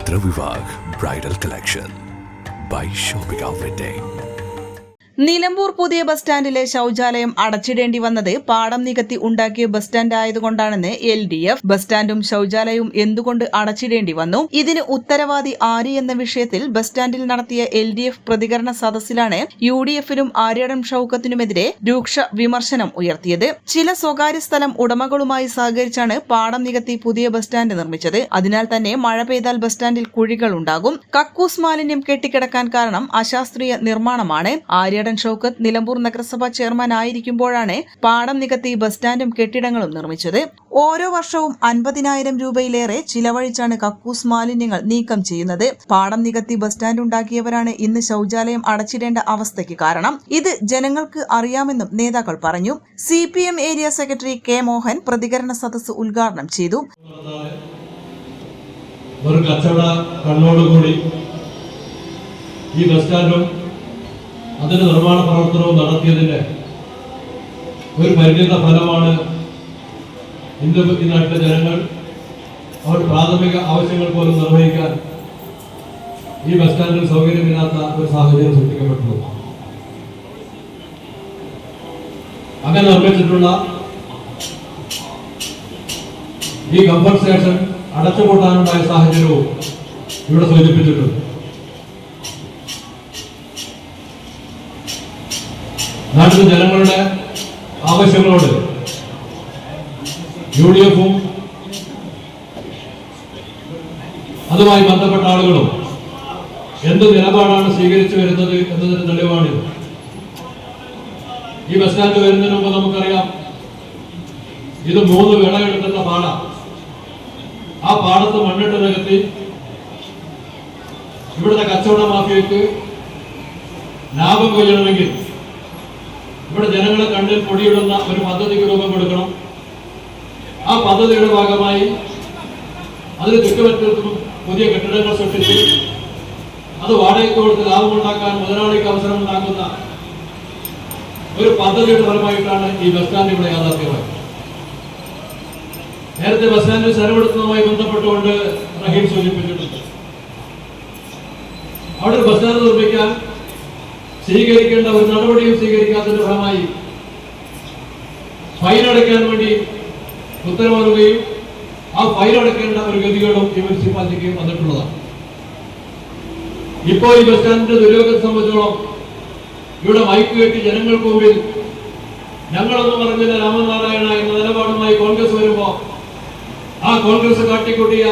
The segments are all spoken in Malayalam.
ചരിത്ര Vivah bridal collection by shopping wedding Nilambur പുതിയ ബസ് സ്റ്റാൻഡിലെ ശൌചാലയം അടച്ചിടേണ്ടി വന്നത് പാടം നികത്തി ഉണ്ടാക്കിയ ബസ് സ്റ്റാൻഡ് ആയതുകൊണ്ടാണെന്ന് എൽ ഡി എഫ്. ബസ് സ്റ്റാൻഡും ശൌചാലയവും എന്തുകൊണ്ട് അടച്ചിടേണ്ടി വന്നു? ഇതിന് ഉത്തരവാദി ആര് എന്ന വിഷയത്തിൽ ബസ് സ്റ്റാൻഡിൽ നടത്തിയ എൽ ഡി എഫ് പ്രതികരണ സദസ്സിലാണ് യു ഡി എഫിനും ആര്യടം ഷൌക്കത്തിനുമെതിരെ രൂക്ഷ വിമർശനം ഉയർത്തിയത്. ചില സ്വകാര്യ സ്ഥലം ഉടമകളുമായി സഹകരിച്ചാണ് പാടം നികത്തി പുതിയ ബസ് സ്റ്റാൻഡ് നിർമ്മിച്ചത്. അതിനാൽ തന്നെ മഴ പെയ്താൽ ബസ് സ്റ്റാൻഡിൽ കുഴികൾ ഉണ്ടാകും. കക്കൂസ് മാലിന്യം കെട്ടിക്കിടക്കാൻ കാരണം അശാസ്ത്രീയ നിർമ്മാണമാണ്. ആര്യടൻ ഷൌക്കത്ത് നിലമ്പൂർ നഗരസഭ ചെയർമാൻ ആയിരിക്കുമ്പോഴാണ് പാടം നികത്തി ബസ് സ്റ്റാൻഡും കെട്ടിടങ്ങളും നിർമ്മിച്ചത്. ഓരോ വർഷവും അൻപതിനായിരം രൂപയിലേറെ ചിലവഴിച്ചാണ് കക്കൂസ് മാലിന്യങ്ങൾ നീക്കം ചെയ്യുന്നത്. പാടം നികത്തി ബസ് സ്റ്റാൻഡ് ഉണ്ടാക്കിയവരാണ് ഇന്ന് ശൌചാലയം അടച്ചിടേണ്ട അവസ്ഥയ്ക്ക് കാരണം. ഇത് ജനങ്ങൾക്ക് അറിയാമെന്നും നേതാക്കൾ പറഞ്ഞു. C area secretary K Mohan പ്രതികരണ സദസ്സ് ഉദ്ഘാടനം ചെയ്തു. ഒരു കച്ചവട കണ്ണോടുകൂടി ഈ ബസ് സ്റ്റാൻഡും അതിന്റെ നിർമ്മാണ പ്രവർത്തനവും നടത്തിയതിന്റെ ഒരു പരിണിത ഫലമാണ് ഇന്ന് ഈ നാട്ടിലെ ജനങ്ങൾ അവർ പ്രാഥമിക ആവശ്യങ്ങൾ പോലും നിർവഹിക്കാൻ ഈ ബസ് സ്റ്റാൻഡിൽ സൗകര്യമില്ലാത്ത ഒരു സാഹചര്യം സൃഷ്ടിക്കപ്പെട്ടു. അങ്ങനെ നിർമ്മിച്ചിട്ടുള്ള ഈ സ്റ്റേഷൻ അടച്ചുപൂട്ടാനുണ്ടായ സാഹചര്യവും ഇവിടെ സൂചിപ്പിച്ചിട്ടുണ്ട്. നാട്ടിലെ ജനങ്ങളുടെ ആവശ്യങ്ങളോട് യു ഡി എഫും അതുമായി ബന്ധപ്പെട്ട ആളുകളും എന്ത് നിലപാടാണ് സ്വീകരിച്ചു വരുന്നത് എന്നതിന് തെളിവാണിത്. ഈ ബസ് സ്റ്റാൻഡ് വരുന്നതിന് മുമ്പ് നമുക്കറിയാം ഇത് മൂന്ന് വിളവെടുക്കുന്ന പാട. ആ പാടത്ത് മണ്ണിട്ട് നികത്തി ഇവിടുത്തെ കച്ചവട മാഫിയക്ക് ലാഭം കൊയ്യണമെങ്കിൽ ഇവിടെ ജനങ്ങളെ കണ്ണിൽ പൊടിയിടുന്ന ഒരു പദ്ധതിക്ക് രൂപം കൊടുക്കണം. ആ പദ്ധതിയുടെ ഭാഗമായി അതിന് ചുറ്റുപറ്റും പുതിയ കെട്ടിടങ്ങൾ സൃഷ്ടിച്ച് അത് വാടകയ്ക്ക് കൊടുത്ത് ലാഭമുണ്ടാക്കാൻ മുതലാളിക്ക് അവസരം ഉണ്ടാക്കുന്ന ഒരു പദ്ധതിയുടെ ഫലമായിട്ടാണ് ഈ ബസ് സ്റ്റാൻഡ് ഇവിടെ യാഥാർത്ഥ്യമായത്. നേരത്തെ ബസ് സ്റ്റാൻഡിൽ സ്ഥലമെടുക്കുന്നതുമായി ബന്ധപ്പെട്ടുകൊണ്ട് റഹീം സൂചിപ്പിച്ചിട്ടുണ്ട്. അവിടെ ബസ് സ്റ്റാൻഡ് നിർമ്മിക്കാൻ സ്വീകരിക്കേണ്ട ഒരു നടപടിയും സ്വീകരിക്കാത്തതിന്റെ ഫലമായി ഫൈൻ അടയ്ക്കാൻ വേണ്ടി ഉത്തരവാറുകയും ആ ഫൈൻ അടയ്ക്കേണ്ട ഒരു ഗതികളും ഈ മുനിസിപ്പാലിറ്റിക്ക് വന്നിട്ടുള്ളതാണ്. ഇപ്പോൾ ഈ ബസ് സ്റ്റാൻഡിന്റെ ദുര്യോഗത്തെ സംബന്ധിച്ചോളം ഇവിടെ മൈക്ക് കെട്ടി ജനങ്ങൾക്ക് മുമ്പിൽ ഞങ്ങളൊന്നും പറഞ്ഞില്ല രാമനാരായണ എന്ന നിലപാടുമായി കോൺഗ്രസ് വരുമ്പോ ആ കോൺഗ്രസ് കാട്ടിക്കൂട്ടിയ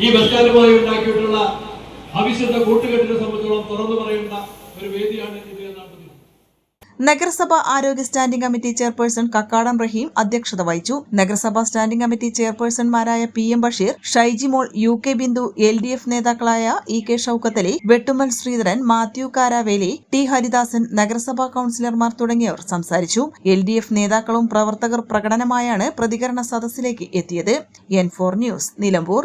ഈ ബസ് സ്റ്റാൻഡുമായി ഉണ്ടാക്കിയിട്ടുള്ള അവിശുദ്ധ കൂട്ടുകെട്ടിനെ സംബന്ധിച്ചോളം തുറന്നു ഒരു വേദിയാണ് നഗരസഭ ആരോഗ്യ standing committee chairperson Kakkadam Raheem അധ്യക്ഷത വഹിച്ചു. നഗരസഭ standing committee ചെയർപേഴ്സൺമാരായ P M Basheer Shaiji Mol U K Bindu L D F നേതാക്കളായ E K Shoukathali Vettumal Sreedharan Mathew Karaveli T Haridasan നഗരസഭാ കൌൺസിലർമാർ തുടങ്ങിയവർ സംസാരിച്ചു. എൽ ഡി എഫ് നേതാക്കളും പ്രവർത്തകർ പ്രകടനമായാണ് പ്രതികരണ സദസ്സിലേക്ക് എത്തിയത്. N four news Nilambur.